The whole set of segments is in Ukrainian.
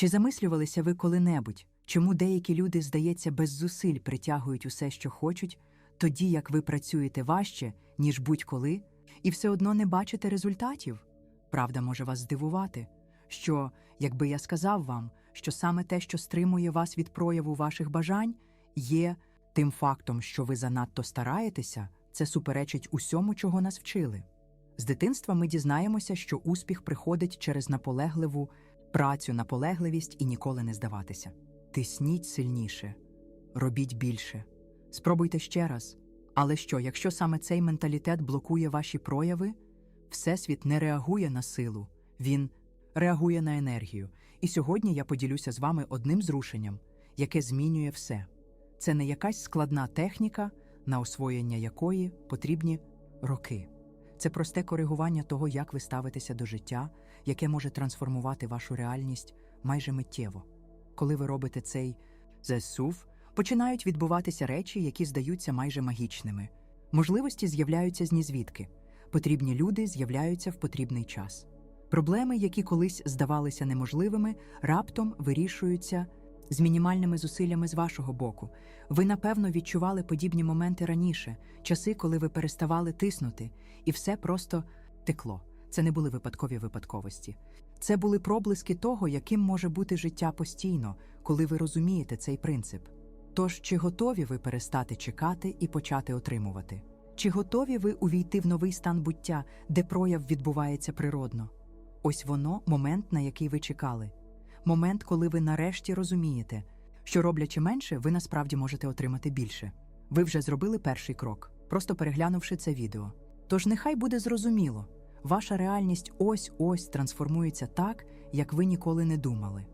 Чи замислювалися ви коли-небудь, чому деякі люди, здається, без зусиль притягують усе, що хочуть, тоді як ви працюєте важче, ніж будь-коли, і все одно не бачите результатів? Правда може вас здивувати, що, якби я сказав вам, що саме те, що стримує вас від прояву ваших бажань, є тим фактом, що ви занадто стараєтеся, це суперечить усьому, чого нас вчили. З дитинства ми дізнаємося, що успіх приходить через наполегливу працю, наполегливість і ніколи не здаватися. Тисніть сильніше, робіть більше. Спробуйте ще раз. Але що, якщо саме цей менталітет блокує ваші прояви, Всесвіт не реагує на силу, він реагує на енергію. І сьогодні я поділюся з вами одним зрушенням, яке змінює все. Це не якась складна техніка, на освоєння якої потрібні роки. Це просте коригування того, як ви ставитеся до життя, яке може трансформувати вашу реальність майже миттєво. Коли ви робите цей зесув, починають відбуватися речі, які здаються майже магічними. Можливості з'являються з нізвідки. Потрібні люди з'являються в потрібний час. Проблеми, які колись здавалися неможливими, раптом вирішуються з мінімальними зусиллями з вашого боку. Ви, напевно, відчували подібні моменти раніше, часи, коли ви переставали тиснути, і все просто текло. Це не були випадкові випадковості. Це були проблиски того, яким може бути життя постійно, коли ви розумієте цей принцип. Тож, чи готові ви перестати чекати і почати отримувати? Чи готові ви увійти в новий стан буття, де прояв відбувається природно? Ось воно момент, на який ви чекали. Момент, коли ви нарешті розумієте, що роблячи менше, ви насправді можете отримати більше. Ви вже зробили перший крок, просто переглянувши це відео. Тож нехай буде зрозуміло, ваша реальність ось ось трансформується так, як ви ніколи не думали.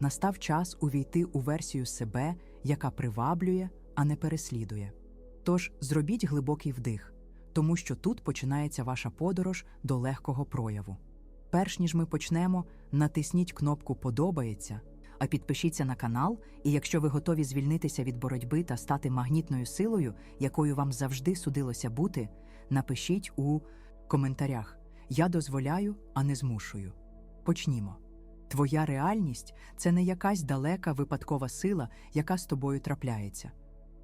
Настав час увійти у версію себе, яка приваблює, а не переслідує. Тож зробіть глибокий вдих, тому що тут починається ваша подорож до легкого прояву. Перш ніж ми почнемо, натисніть кнопку Подобається, а підпишіться на канал, і якщо ви готові звільнитися від боротьби та стати магнітною силою, якою вам завжди судилося бути, напишіть у коментарях Я дозволяю, а не змушую. Почнімо. Твоя реальність це не якась далека випадкова сила, яка з тобою трапляється.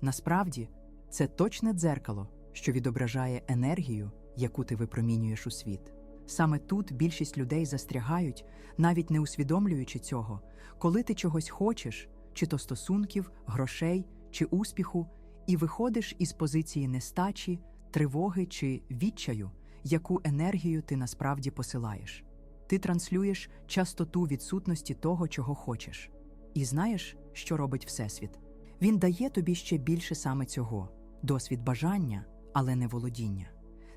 Насправді, це точне дзеркало, що відображає енергію, яку ти випромінюєш у світ. Саме тут більшість людей застрягають, навіть не усвідомлюючи цього, коли ти чогось хочеш, чи то стосунків, грошей, чи успіху, і виходиш із позиції нестачі, тривоги чи відчаю, яку енергію ти насправді посилаєш. Ти транслюєш частоту відсутності того, чого хочеш. І знаєш, що робить Всесвіт? Він дає тобі ще більше саме цього досвід бажання, але не володіння.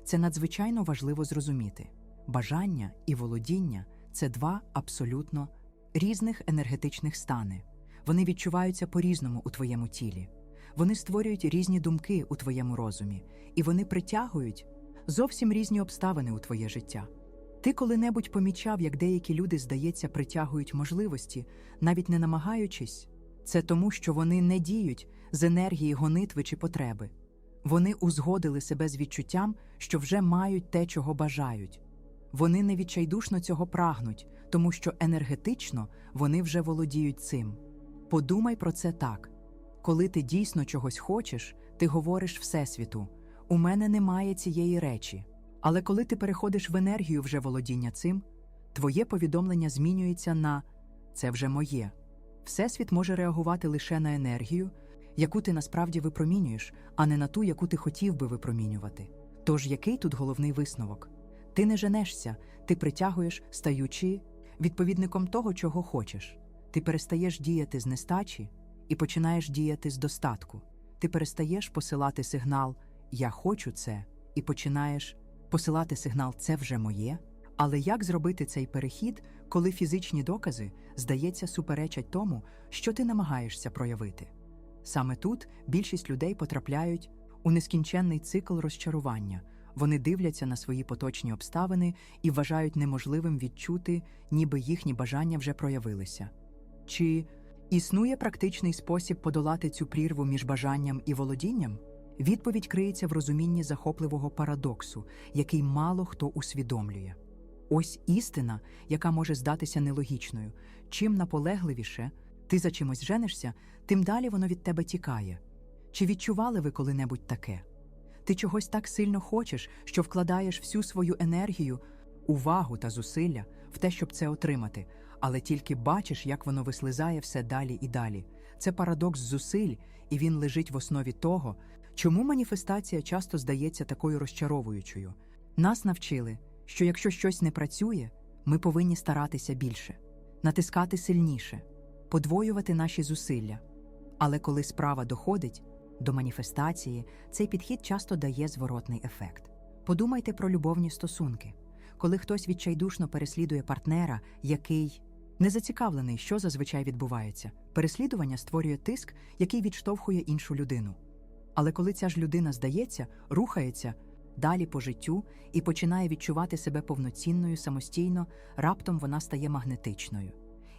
Це надзвичайно важливо зрозуміти. Бажання і володіння це два абсолютно різних енергетичних стани. Вони відчуваються по-різному у твоєму тілі. Вони створюють різні думки у твоєму розумі, і вони притягують зовсім різні обставини у твоє життя. Ти коли-небудь помічав, як деякі люди, здається, притягують можливості, навіть не намагаючись, це тому, що вони не діють з енергії гонитви чи потреби. Вони узгодили себе з відчуттям, що вже мають те, чого бажають. Вони не відчайдушно цього прагнуть, тому що енергетично вони вже володіють цим. Подумай про це так: коли ти дійсно чогось хочеш, ти говориш Всесвіту: у мене немає цієї речі. Але коли ти переходиш в енергію вже володіння цим, твоє повідомлення змінюється на це вже моє. Всесвіт може реагувати лише на енергію, яку ти насправді випромінюєш, а не на ту, яку ти хотів би випромінювати. Тож який тут головний висновок? Ти не женешся, ти притягуєш, стаючи відповідником того, чого хочеш. Ти перестаєш діяти з нестачі і починаєш діяти з достатку. Ти перестаєш посилати сигнал Я хочу це і починаєш посилати сигнал Це вже моє. Але як зробити цей перехід, коли фізичні докази, здається, суперечать тому, що ти намагаєшся проявити? Саме тут більшість людей потрапляють у нескінченний цикл розчарування. Вони дивляться на свої поточні обставини і вважають неможливим відчути, ніби їхні бажання вже проявилися. Чи існує практичний спосіб подолати цю прірву між бажанням і володінням? Відповідь криється в розумінні захопливого парадоксу, який мало хто усвідомлює. Ось істина, яка може здатися нелогічною. Чим наполегливіше ти за чимось женишся, тим далі воно від тебе тікає. Чи відчували ви коли-небудь таке? Ти чогось так сильно хочеш, що вкладаєш всю свою енергію, увагу та зусилля в те, щоб це отримати, але тільки бачиш, як воно вислизає все далі і далі. Це парадокс зусиль, і він лежить в основі того, чому маніфестація часто здається такою розчаровуючою. Нас навчили, що якщо щось не працює, ми повинні старатися більше, натискати сильніше, подвоювати наші зусилля. Але коли справа доходить до маніфестації, цей підхід часто дає зворотний ефект. Подумайте про любовні стосунки, коли хтось відчайдушно переслідує партнера, який не зацікавлений, що зазвичай відбувається. Переслідування створює тиск, який відштовхує іншу людину. Але коли ця ж людина здається, рухається далі по життю і починає відчувати себе повноцінною самостійно, раптом вона стає магнетичною.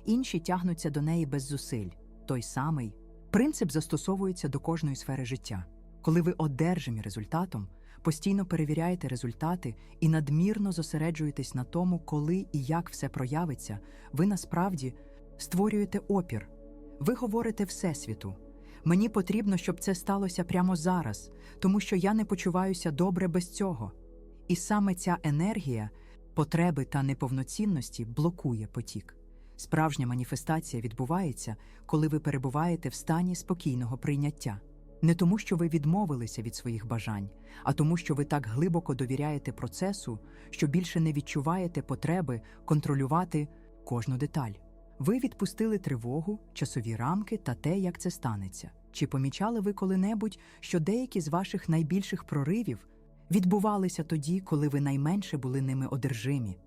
Інші тягнуться до неї без зусиль. Той самий принцип застосовується до кожної сфери життя. Коли ви одержимі результатом, постійно перевіряєте результати і надмірно зосереджуєтесь на тому, коли і як все проявиться, ви насправді створюєте опір. Ви говорите Всесвіту. Мені потрібно, щоб це сталося прямо зараз, тому що я не почуваюся добре без цього. І саме ця енергія, потреби та неповноцінності блокує потік. Справжня маніфестація відбувається, коли ви перебуваєте в стані спокійного прийняття. Не тому, що ви відмовилися від своїх бажань, а тому, що ви так глибоко довіряєте процесу, що більше не відчуваєте потреби контролювати кожну деталь. Ви відпустили тривогу, часові рамки та те, як це станеться. Чи помічали ви коли-небудь, що деякі з ваших найбільших проривів відбувалися тоді, коли ви найменше були ними одержимі?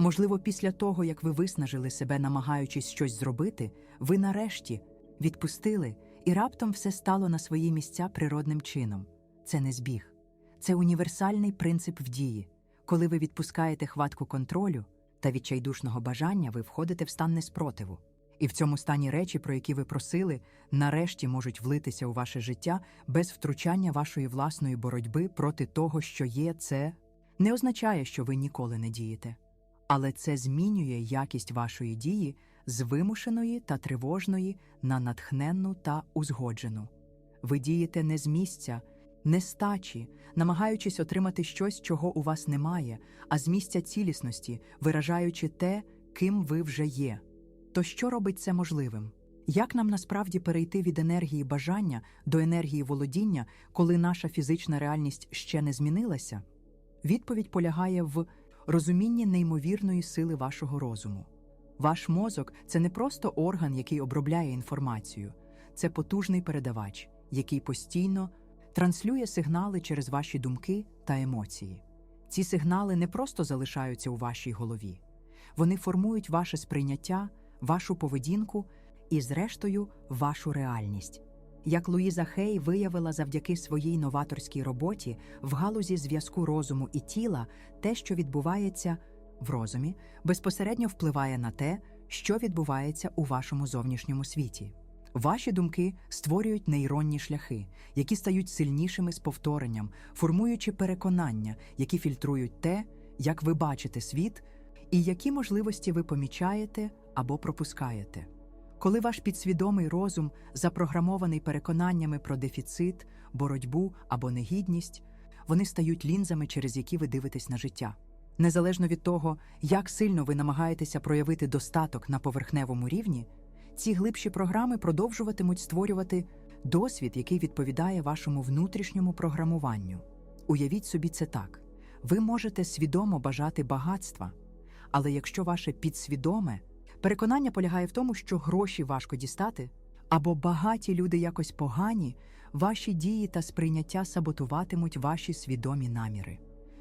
Можливо, після того, як ви виснажили себе, намагаючись щось зробити, ви нарешті відпустили, і раптом все стало на свої місця природним чином. Це не збіг, це універсальний принцип в дії. Коли ви відпускаєте хватку контролю та відчайдушного бажання, ви входите в стан неспротиву. І в цьому стані речі, про які ви просили, нарешті можуть влитися у ваше життя без втручання вашої власної боротьби проти того, що є, це не означає, що ви ніколи не дієте. Але це змінює якість вашої дії з вимушеної та тривожної на натхненну та узгоджену. Ви дієте не з місця, не з тачі, намагаючись отримати щось, чого у вас немає, а з місця цілісності, виражаючи те, ким ви вже є. То що робить це можливим? Як нам насправді перейти від енергії бажання до енергії володіння, коли наша фізична реальність ще не змінилася? Відповідь полягає в розумінні неймовірної сили вашого розуму. Ваш мозок це не просто орган, який обробляє інформацію, це потужний передавач, який постійно транслює сигнали через ваші думки та емоції. Ці сигнали не просто залишаються у вашій голові, вони формують ваше сприйняття, вашу поведінку і, зрештою, вашу реальність. Як Луїза Хей виявила завдяки своїй новаторській роботі в галузі зв'язку розуму і тіла, те, що відбувається в розумі, безпосередньо впливає на те, що відбувається у вашому зовнішньому світі. Ваші думки створюють нейронні шляхи, які стають сильнішими з повторенням, формуючи переконання, які фільтрують те, як ви бачите світ, і які можливості ви помічаєте або пропускаєте. Коли ваш підсвідомий розум запрограмований переконаннями про дефіцит, боротьбу або негідність, вони стають лінзами, через які ви дивитесь на життя. Незалежно від того, як сильно ви намагаєтеся проявити достаток на поверхневому рівні, ці глибші програми продовжуватимуть створювати досвід, який відповідає вашому внутрішньому програмуванню. Уявіть собі це так: ви можете свідомо бажати багатства, але якщо ваше підсвідоме переконання полягає в тому, що гроші важко дістати, або багаті люди якось погані, ваші дії та сприйняття саботуватимуть ваші свідомі наміри.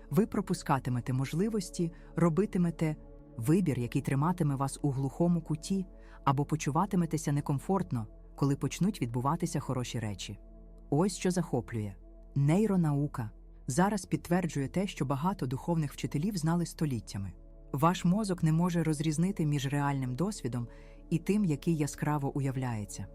Ви пропускатимете можливості, робитимете вибір, який триматиме вас у глухому куті, або почуватиметеся некомфортно, коли почнуть відбуватися хороші речі. Ось що захоплює нейронаука зараз підтверджує те, що багато духовних вчителів знали століттями. Ваш мозок не може розрізнити між реальним досвідом і тим, який яскраво уявляється.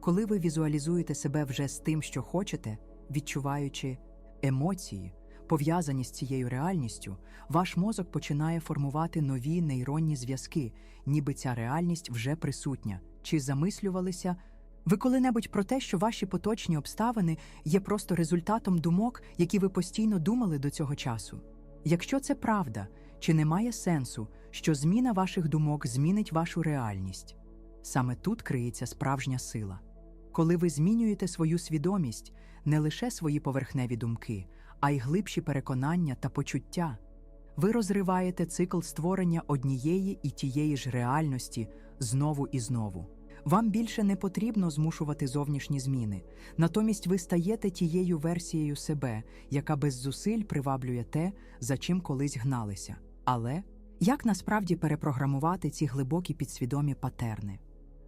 Коли ви візуалізуєте себе вже з тим, що хочете, відчуваючи емоції, пов'язані з цією реальністю, ваш мозок починає формувати нові нейронні зв'язки, ніби ця реальність вже присутня. Чи замислювалися ви коли-небудь про те, що ваші поточні обставини є просто результатом думок, які ви постійно думали до цього часу? Якщо це правда, чи немає сенсу, що зміна ваших думок змінить вашу реальність? Саме тут криється справжня сила. Коли ви змінюєте свою свідомість, не лише свої поверхневі думки, а й глибші переконання та почуття, ви розриваєте цикл створення однієї і тієї ж реальності знову і знову. Вам більше не потрібно змушувати зовнішні зміни, натомість ви стаєте тією версією себе, яка без зусиль приваблює те, за чим колись гналися. Але як насправді перепрограмувати ці глибокі підсвідомі патерни?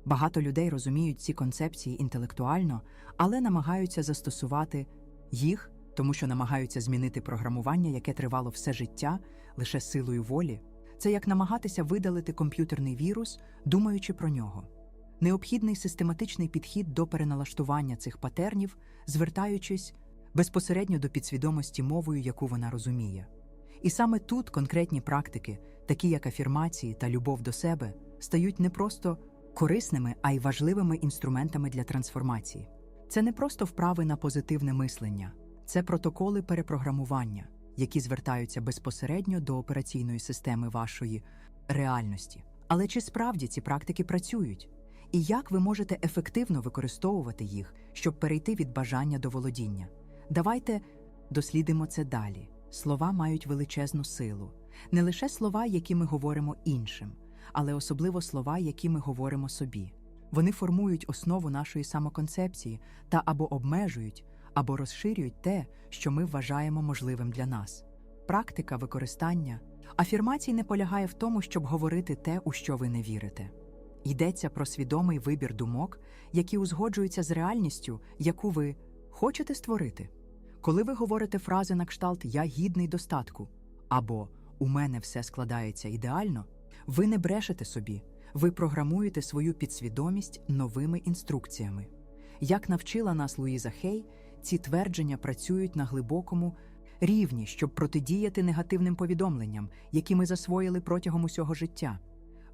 Багато людей розуміють ці концепції інтелектуально, але намагаються застосувати їх, тому що намагаються змінити програмування, яке тривало все життя лише силою волі. Це як намагатися видалити комп'ютерний вірус, думаючи про нього. Необхідний систематичний підхід до переналаштування цих патернів, звертаючись безпосередньо до підсвідомості мовою, яку вона розуміє. І саме тут конкретні практики, такі як афірмації та любов до себе, стають не просто корисними, а й важливими інструментами для трансформації. Це не просто вправи на позитивне мислення, це протоколи перепрограмування, які звертаються безпосередньо до операційної системи вашої реальності. Але чи справді ці практики працюють? І як ви можете ефективно використовувати їх, щоб перейти від бажання до володіння? Давайте дослідимо це далі. Слова мають величезну силу, не лише слова, які ми говоримо іншим, але особливо слова, які ми говоримо собі. Вони формують основу нашої самоконцепції та або обмежують, або розширюють те, що ми вважаємо можливим для нас. Практика використання афірмацій не полягає в тому, щоб говорити те, у що ви не вірите. Йдеться про свідомий вибір думок, які узгоджуються з реальністю, яку ви хочете створити. Коли ви говорите фрази на кшталт Я гідний достатку або У мене все складається ідеально, ви не брешете собі, ви програмуєте свою підсвідомість новими інструкціями. Як навчила нас Луїза Хей, ці твердження працюють на глибокому рівні, щоб протидіяти негативним повідомленням, які ми засвоїли протягом усього життя.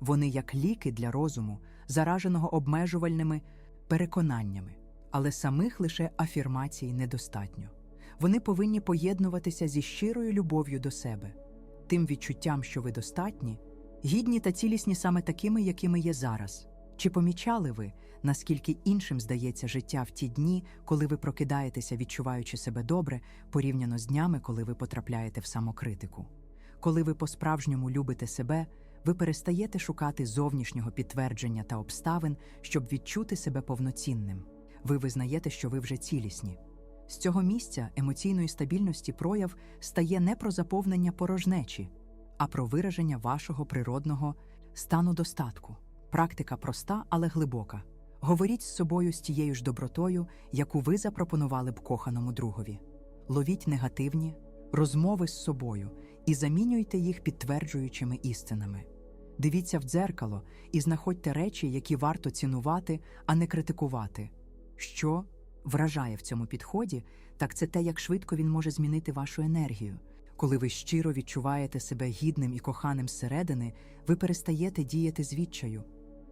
Вони як ліки для розуму, зараженого обмежувальними переконаннями, але самих лише афірмацій недостатньо. Вони повинні поєднуватися зі щирою любов'ю до себе, тим відчуттям, що ви достатні, гідні та цілісні саме такими, якими є зараз. Чи помічали ви, наскільки іншим здається життя в ті дні, коли ви прокидаєтеся, відчуваючи себе добре, порівняно з днями, коли ви потрапляєте в самокритику? Коли ви по-справжньому любите себе, ви перестаєте шукати зовнішнього підтвердження та обставин, щоб відчути себе повноцінним. Ви визнаєте, що ви вже цілісні. З цього місця емоційної стабільності прояв стає не про заповнення порожнечі, а про вираження вашого природного стану достатку. Практика проста, але глибока. Говоріть з собою з тією ж добротою, яку ви запропонували б коханому другові. Ловіть негативні розмови з собою і замінюйте їх підтверджуючими істинами. Дивіться в дзеркало і знаходьте речі, які варто цінувати, а не критикувати. Що вражає в цьому підході, так це те, як швидко він може змінити вашу енергію. Коли ви щиро відчуваєте себе гідним і коханим зсередини, ви перестаєте діяти з відчаю.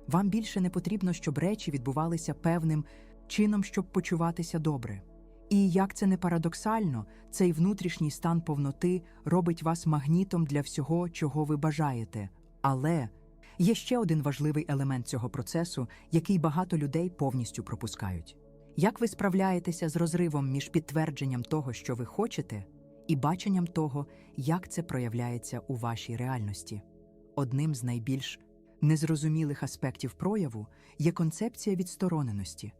Вам більше не потрібно, щоб речі відбувалися певним чином, щоб почуватися добре. І як це не парадоксально, цей внутрішній стан повноти робить вас магнітом для всього, чого ви бажаєте. Але є ще один важливий елемент цього процесу, який багато людей повністю пропускають. Як ви справляєтеся з розривом між підтвердженням того, що ви хочете, і баченням того, як це проявляється у вашій реальності? Одним з найбільш незрозумілих аспектів прояву є концепція відстороненості.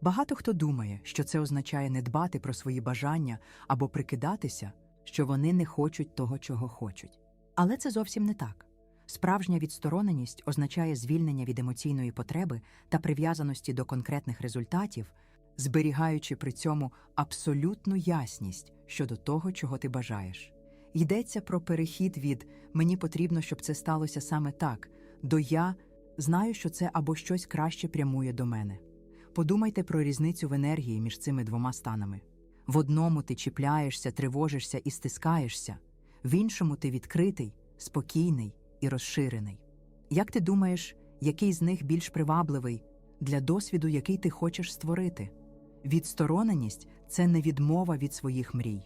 Багато хто думає, що це означає не дбати про свої бажання або прикидатися, що вони не хочуть того, чого хочуть. Але це зовсім не так. Справжня відстороненість означає звільнення від емоційної потреби та прив'язаності до конкретних результатів, зберігаючи при цьому абсолютну ясність щодо того, чого ти бажаєш. Йдеться про перехід від мені потрібно, щоб це сталося саме так, до я знаю, що це або щось краще прямує до мене. Подумайте про різницю в енергії між цими двома станами. В одному ти чіпляєшся, тривожишся і стискаєшся, в іншому ти відкритий, спокійний і розширений. Як ти думаєш, який з них більш привабливий для досвіду, який ти хочеш створити? Відстороненість це не відмова від своїх мрій.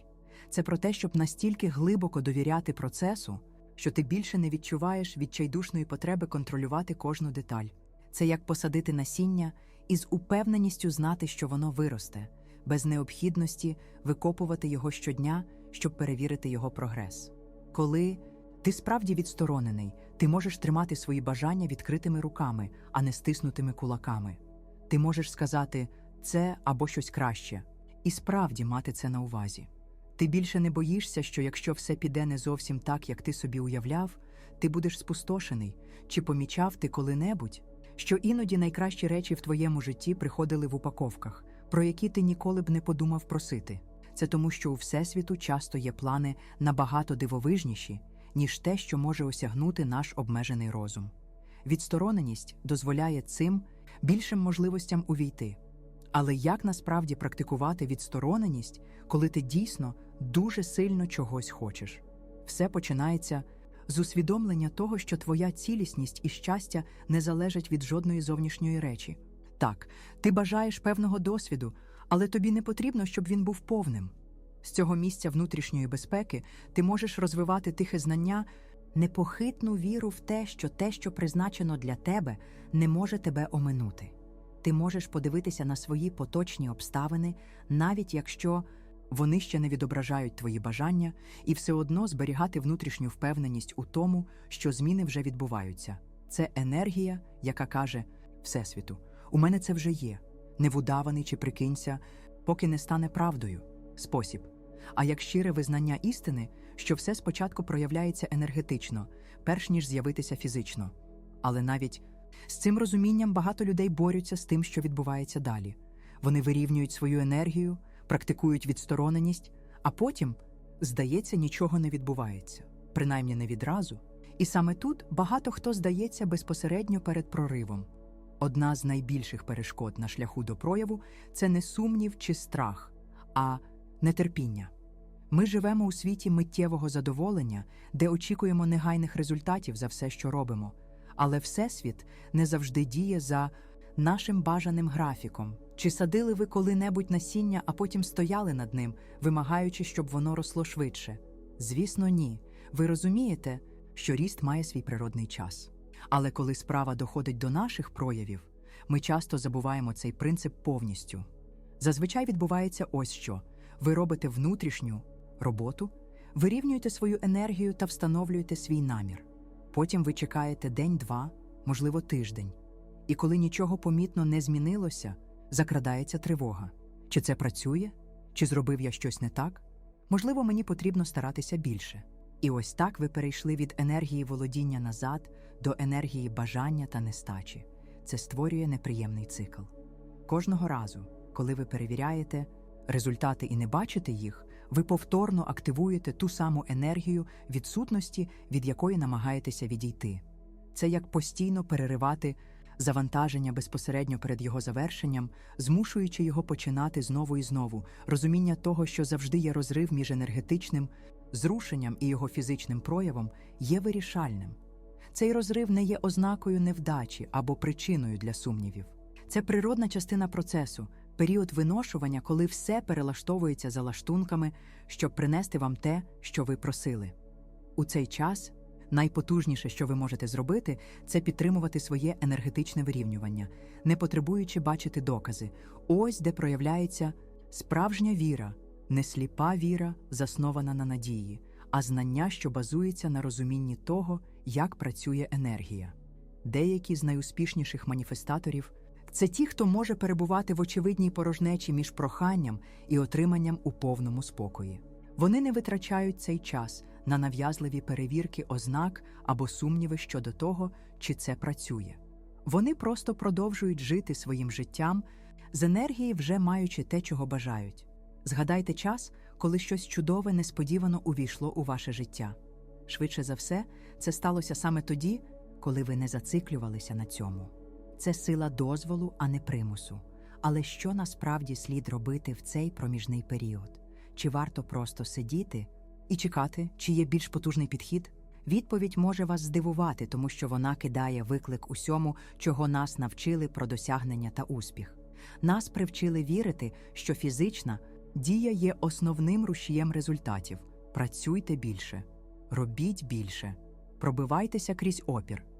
Це про те, щоб настільки глибоко довіряти процесу, що ти більше не відчуваєш відчайдушної потреби контролювати кожну деталь. Це як посадити насіння і з упевненістю знати, що воно виросте, без необхідності викопувати його щодня, щоб перевірити його прогрес. Коли ти справді відсторонений, ти можеш тримати свої бажання відкритими руками, а не стиснутими кулаками. Ти можеш сказати це або щось краще, і справді мати це на увазі. Ти більше не боїшся, що якщо все піде не зовсім так, як ти собі уявляв, ти будеш спустошений, чи помічав ти коли-небудь, що іноді найкращі речі в твоєму житті приходили в упаковках, про які ти ніколи б не подумав просити. Це тому, що у Всесвіту часто є плани набагато дивовижніші, ніж те, що може осягнути наш обмежений розум. Відстороненість дозволяє цим більшим можливостям увійти. Але як насправді практикувати відстороненість, коли ти дійсно дуже сильно чогось хочеш? Все починається з усвідомлення того, що твоя цілісність і щастя не залежать від жодної зовнішньої речі. Так, ти бажаєш певного досвіду, але тобі не потрібно, щоб він був повним. З цього місця внутрішньої безпеки ти можеш розвивати тихе знання, непохитну віру в те, що те, що призначено для тебе, не може тебе оминути. Ти можеш подивитися на свої поточні обставини, навіть якщо вони ще не відображають твої бажання, і все одно зберігати внутрішню впевненість у тому, що зміни вже відбуваються. Це енергія, яка каже Всесвіту: у мене це вже є, не вудаваний чи прикинься, поки не стане правдою. Спосіб. А як щире визнання істини, що все спочатку проявляється енергетично, перш ніж з'явитися фізично. Але навіть з цим розумінням багато людей борються з тим, що відбувається далі. Вони вирівнюють свою енергію, практикують відстороненість, а потім, здається, нічого не відбувається, принаймні не відразу. І саме тут багато хто здається безпосередньо перед проривом. Одна з найбільших перешкод на шляху до прояву це не сумнів чи страх, а нетерпіння. Ми живемо у світі миттєвого задоволення, де очікуємо негайних результатів за все, що робимо. Але Всесвіт не завжди діє за нашим бажаним графіком. Чи садили ви коли-небудь насіння, а потім стояли над ним, вимагаючи, щоб воно росло швидше? Звісно, ні. Ви розумієте, що ріст має свій природний час. Але коли справа доходить до наших проявів, ми часто забуваємо цей принцип повністю. Зазвичай відбувається ось що: ви робите внутрішню роботу, вирівнюєте свою енергію та встановлюєте свій намір. Потім ви чекаєте день-два, можливо, тиждень. І коли нічого помітно не змінилося, закрадається тривога. Чи це працює? Чи зробив я щось не так? Можливо, мені потрібно старатися більше. І ось так ви перейшли від енергії володіння назад до енергії бажання та нестачі. Це створює неприємний цикл. Кожного разу, коли ви перевіряєте результати і не бачите їх, ви повторно активуєте ту саму енергію відсутності, від якої намагаєтеся відійти. Це як постійно переривати завантаження безпосередньо перед його завершенням, змушуючи його починати знову і знову, розуміння того, що завжди є розрив між енергетичним зрушенням і його фізичним проявом, є вирішальним. Цей розрив не є ознакою невдачі або причиною для сумнівів. Це природна частина процесу, період виношування, коли все перелаштовується за лаштунками, щоб принести вам те, що ви просили. У цей час найпотужніше, що ви можете зробити, це підтримувати своє енергетичне вирівнювання, не потребуючи бачити докази. Ось де проявляється справжня віра, не сліпа віра, заснована на надії, а знання, що базується на розумінні того, як працює енергія. Деякі з найуспішніших маніфестаторів це ті, хто може перебувати в очевидній порожнечі між проханням і отриманням у повному спокої. Вони не витрачають цей час на нав'язливі перевірки ознак або сумніви щодо того, чи це працює. Вони просто продовжують жити своїм життям з енергії, вже маючи те, чого бажають. Згадайте час, коли щось чудове несподівано увійшло у ваше життя. Швидше за все, це сталося саме тоді, коли ви не зациклювалися на цьому. Це сила дозволу, а не примусу. Але що насправді слід робити в цей проміжний період? Чи варто просто сидіти і чекати, чи є більш потужний підхід? Відповідь може вас здивувати, тому що вона кидає виклик усьому, чого нас навчили про досягнення та успіх. Нас привчили вірити, що фізична дія є основним рушієм результатів. Працюйте більше, робіть більше, пробивайтеся крізь опір.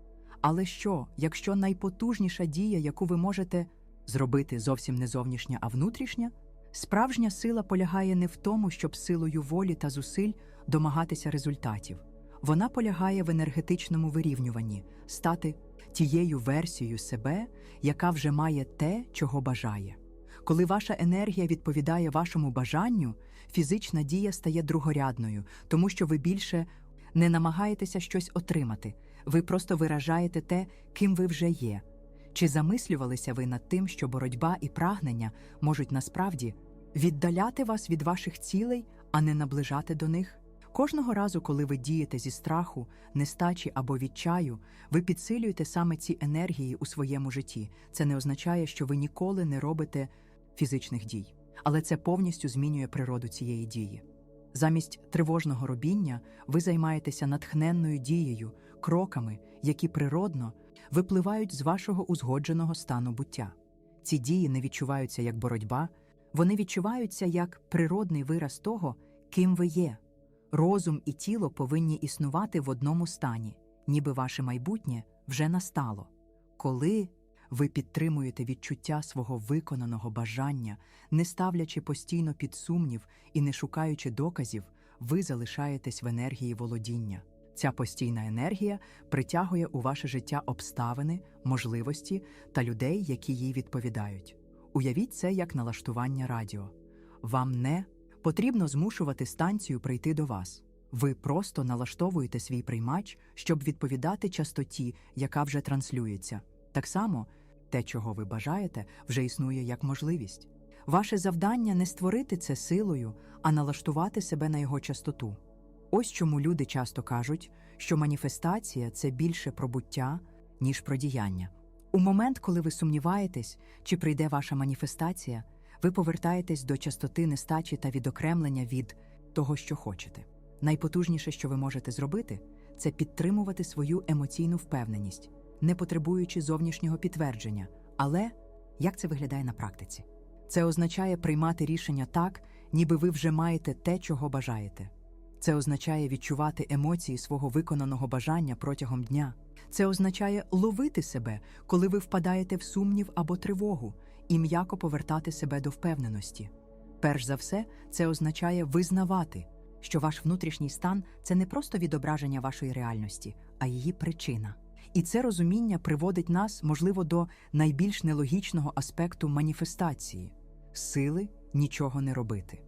Але що, якщо найпотужніша дія, яку ви можете зробити зовсім не зовнішня, а внутрішня? Справжня сила полягає не в тому, щоб силою волі та зусиль домагатися результатів. Вона полягає в енергетичному вирівнюванні, стати тією версією себе, яка вже має те, чого бажає. Коли ваша енергія відповідає вашому бажанню, фізична дія стає другорядною, тому що ви більше не намагаєтеся щось отримати, ви просто виражаєте те, ким ви вже є. Чи замислювалися ви над тим, що боротьба і прагнення можуть насправді віддаляти вас від ваших цілей, а не наближати до них? Кожного разу, коли ви дієте зі страху, нестачі або відчаю, ви підсилюєте саме ці енергії у своєму житті. Це не означає, що ви ніколи не робите фізичних дій, але це повністю змінює природу цієї дії. Замість тривожного робіння ви займаєтеся натхненною дією, кроками, які природно випливають з вашого узгодженого стану буття. Ці дії не відчуваються як боротьба, вони відчуваються як природний вираз того, ким ви є. Розум і тіло повинні існувати в одному стані, ніби ваше майбутнє вже настало. Коли ви підтримуєте відчуття свого виконаного бажання, не ставлячи постійно під сумнів і не шукаючи доказів, ви залишаєтесь в енергії володіння. Ця постійна енергія притягує у ваше життя обставини, можливості та людей, які їй відповідають. Уявіть це як налаштування радіо. Вам не потрібно змушувати станцію прийти до вас. Ви просто налаштовуєте свій приймач, щоб відповідати частоті, яка вже транслюється. Так само те, чого ви бажаєте, вже існує як можливість. Ваше завдання не створити це силою, а налаштувати себе на його частоту. Ось чому люди часто кажуть, що маніфестація це більше про буття, ніж про діяння. У момент, коли ви сумніваєтесь, чи прийде ваша маніфестація, ви повертаєтесь до частоти нестачі та відокремлення від того, що хочете. Найпотужніше, що ви можете зробити, це підтримувати свою емоційну впевненість, не потребуючи зовнішнього підтвердження. Але як це виглядає на практиці? Це означає приймати рішення так, ніби ви вже маєте те, чого бажаєте. Це означає відчувати емоції свого виконаного бажання протягом дня. Це означає ловити себе, коли ви впадаєте в сумнів або тривогу, і м'яко повертати себе до впевненості. Перш за все, це означає визнавати, що ваш внутрішній стан це не просто відображення вашої реальності, а її причина. І це розуміння приводить нас, можливо, до найбільш нелогічного аспекту маніфестації сили нічого не робити.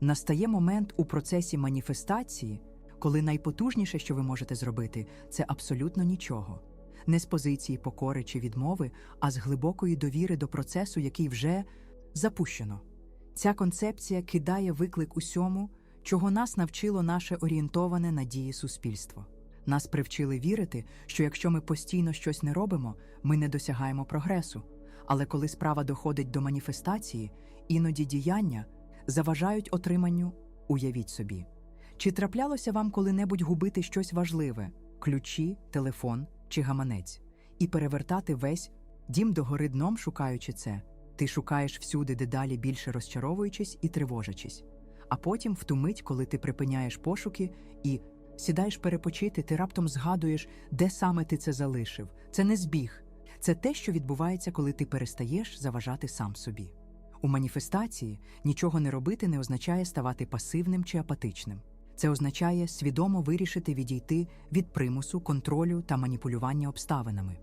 Настає момент у процесі маніфестації, коли найпотужніше, що ви можете зробити, це абсолютно нічого. Не з позиції покори чи відмови, а з глибокої довіри до процесу, який вже запущено. Ця концепція кидає виклик усьому, чого нас навчило наше орієнтоване на дії суспільство. Нас привчили вірити, що якщо ми постійно щось не робимо, ми не досягаємо прогресу. Але коли справа доходить до маніфестації, іноді діяння заважають отриманню, уявіть собі. Чи траплялося вам коли-небудь губити щось важливе ключі, телефон чи гаманець, і перевертати весь дім догори дном, шукаючи це? Ти шукаєш всюди дедалі більше розчаровуючись і тривожачись. А потім, в ту мить, коли ти припиняєш пошуки і сідаєш перепочити, ти раптом згадуєш, де саме ти це залишив. Це не збіг, це те, що відбувається, коли ти перестаєш заважати сам собі. У маніфестації нічого не робити не означає ставати пасивним чи апатичним. Це означає свідомо вирішити відійти від примусу, контролю та маніпулювання обставинами.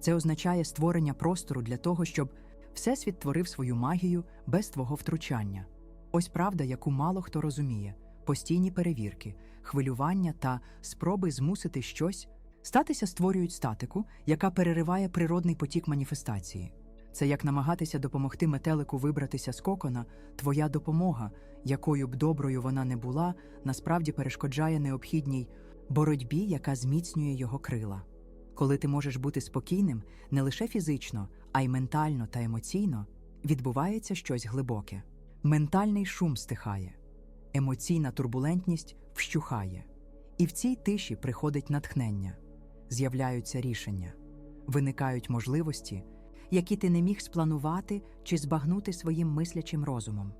Це означає створення простору для того, щоб Всесвіт творив свою магію без твого втручання. Ось правда, яку мало хто розуміє: постійні перевірки, хвилювання та спроби змусити щось статися створюють статику, яка перериває природний потік маніфестації. Це як намагатися допомогти метелику вибратися з кокона, твоя допомога, якою б доброю вона не була, насправді перешкоджає необхідній боротьбі, яка зміцнює його крила. Коли ти можеш бути спокійним не лише фізично, а й ментально та емоційно, відбувається щось глибоке. Ментальний шум стихає, емоційна турбулентність вщухає. І в цій тиші приходить натхнення, з'являються рішення, виникають можливості, які ти не міг спланувати чи збагнути своїм мислячим розумом.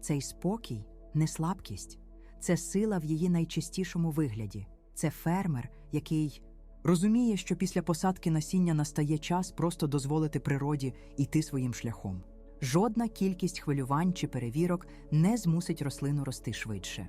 Цей спокій не слабкість, це сила в її найчистішому вигляді. Це фермер, який розуміє, що після посадки насіння настає час просто дозволити природі йти своїм шляхом. Жодна кількість хвилювань чи перевірок не змусить рослину рости швидше.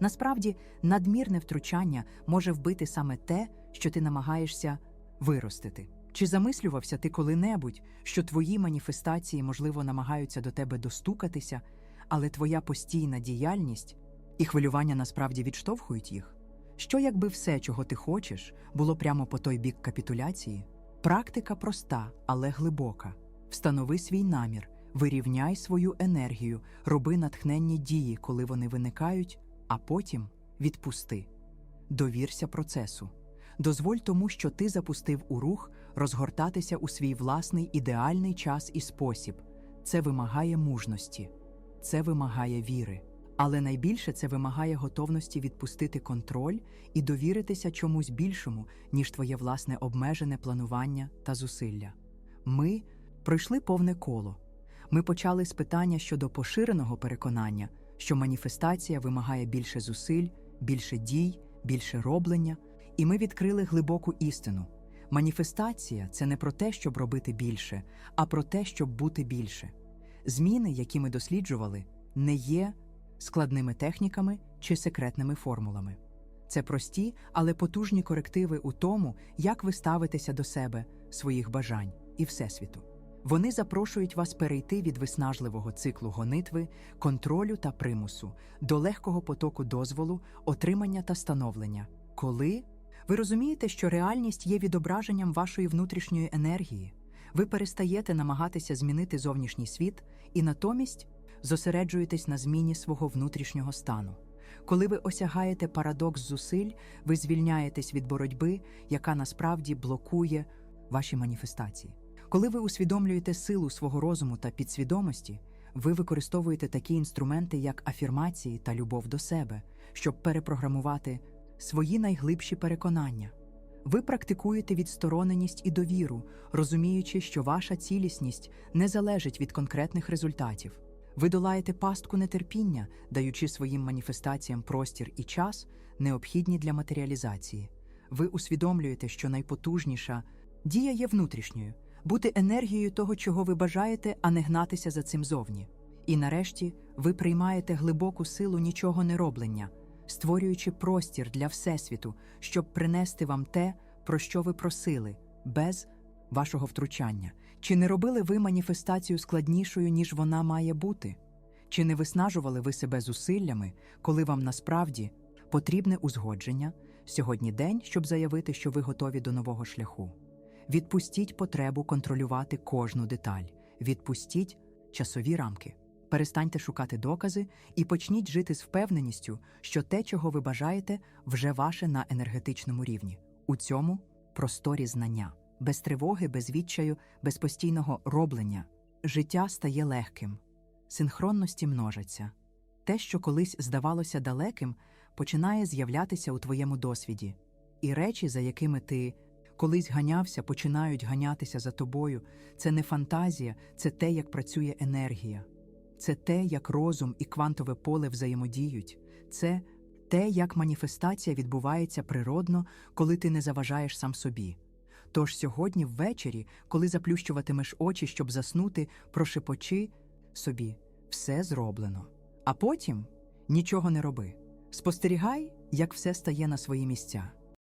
Насправді, надмірне втручання може вбити саме те, що ти намагаєшся виростити. Чи замислювався ти коли-небудь, що твої маніфестації, можливо, намагаються до тебе достукатися, але твоя постійна діяльність і хвилювання насправді відштовхують їх? Що якби все, чого ти хочеш, було прямо по той бік капітуляції? Практика проста, але глибока. Встанови свій намір, вирівняй свою енергію, роби натхненні дії, коли вони виникають, а потім відпусти. Довірся процесу. Дозволь тому, що ти запустив у рух, розгортатися у свій власний ідеальний час і спосіб. Це вимагає мужності, це вимагає віри. Але найбільше це вимагає готовності відпустити контроль і довіритися чомусь більшому, ніж твоє власне обмежене планування та зусилля. Ми пройшли повне коло. Ми почали з питання щодо поширеного переконання, що маніфестація вимагає більше зусиль, більше дій, більше роблення, і ми відкрили глибоку істину. Маніфестація це не про те, щоб робити більше, а про те, щоб бути більше. Зміни, які ми досліджували, не є складними техніками чи секретними формулами. Це прості, але потужні корективи у тому, як ви ставитеся до себе, своїх бажань і Всесвіту. Вони запрошують вас перейти від виснажливого циклу гонитви, контролю та примусу до легкого потоку дозволу, отримання та становлення. Коли ви розумієте, що реальність є відображенням вашої внутрішньої енергії, ви перестаєте намагатися змінити зовнішній світ і натомість зосереджуєтесь на зміні свого внутрішнього стану. Коли ви осягаєте парадокс зусиль, ви звільняєтесь від боротьби, яка насправді блокує ваші маніфестації. Коли ви усвідомлюєте силу свого розуму та підсвідомості, ви використовуєте такі інструменти, як афірмації та любов до себе, щоб перепрограмувати свої найглибші переконання. Ви практикуєте відстороненість і довіру, розуміючи, що ваша цілісність не залежить від конкретних результатів. Ви долаєте пастку нетерпіння, даючи своїм маніфестаціям простір і час, необхідні для матеріалізації. Ви усвідомлюєте, що найпотужніша дія є внутрішньою, бути енергією того, чого ви бажаєте, а не гнатися за цим зовні. І нарешті ви приймаєте глибоку силу нічого не роблення, створюючи простір для Всесвіту, щоб принести вам те, про що ви просили, без вашого втручання. Чи не робили ви маніфестацію складнішою, ніж вона має бути? Чи не виснажували ви себе зусиллями, коли вам насправді потрібне узгодження сьогодні день, щоб заявити, що ви готові до нового шляху? Відпустіть потребу контролювати кожну деталь, відпустіть часові рамки. Перестаньте шукати докази і почніть жити з впевненістю, що те, чого ви бажаєте, вже ваше на енергетичному рівні. У цьому просторі знання, без тривоги, без відчаю, без постійного роблення. Життя стає легким, синхронності множаться. Те, що колись здавалося далеким, починає з'являтися у твоєму досвіді, і речі, за якими ти колись ганявся, починають ганятися за тобою. Це не фантазія, це те, як працює енергія. Це те, як розум і квантове поле взаємодіють, це те, як маніфестація відбувається природно, коли ти не заважаєш сам собі. Тож сьогодні ввечері, коли заплющуватимеш очі, щоб заснути, прошепочи собі все зроблено. А потім нічого не роби. Спостерігай, як все стає на свої місця.